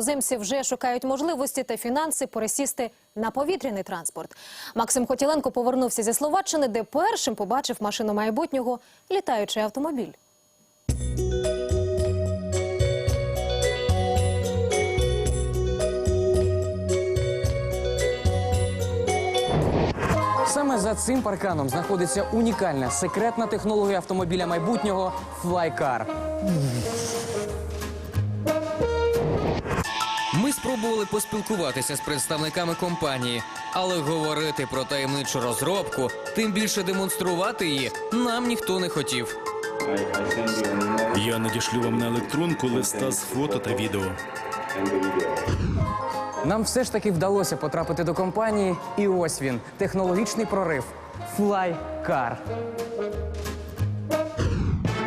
іноземці вже шукають можливості та фінанси пересісти на повітряний транспорт. Максим Хотіленко повернувся зі Словаччини, де першим побачив машину майбутнього літаючий автомобіль. Саме за цим парканом знаходиться унікальна секретна технологія автомобіля майбутнього Flycar. Спробували поспілкуватися з представниками компанії, але говорити про таємничу розробку, тим більше демонструвати її, нам ніхто не хотів. Я надішлю вам на електронку листа з фото та відео. Нам все ж таки вдалося потрапити до компанії, і ось він технологічний прорив Flycar.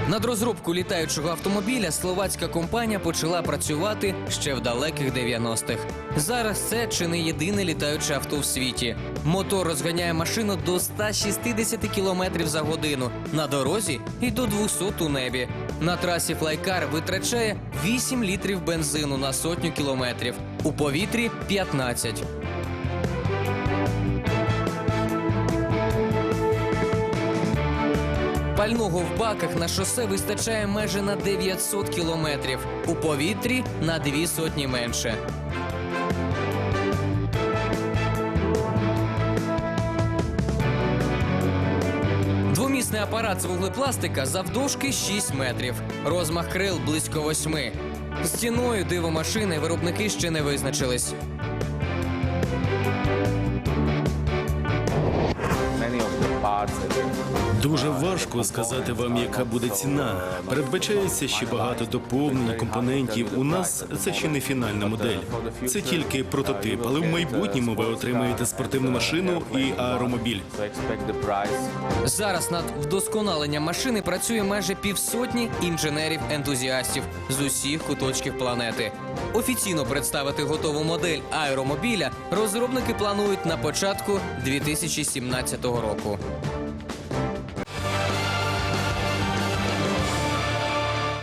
Над розробку літаючого автомобіля словацька компанія почала працювати ще в далеких 90-х. Зараз це чи не єдине літаюче авто в світі. Мотор розганяє машину до 160 км за годину на дорозі і до 200 у небі. На трасі Флайкар витрачає 8 літрів бензину на сотню кілометрів, у повітрі 15. Пального в баках на шосе вистачає майже на 900 кілометрів, у повітрі на дві сотні менше. Двомісний апарат з вуглепластика завдовжки 6 метрів, розмах крил близько 8. З ціною диво машини виробники ще не визначились. Дуже важко сказати вам, яка буде ціна. Передбачається ще багато доповнень, компонентів. У нас це ще не фінальна модель. Це тільки прототип, але в майбутньому ви отримаєте спортивну машину і аеромобіль. Зараз над вдосконаленням машини працює майже півсотні інженерів-ентузіастів з усіх куточків планети. Офіційно представити готову модель аеромобіля розробники планують на початку 2017 року.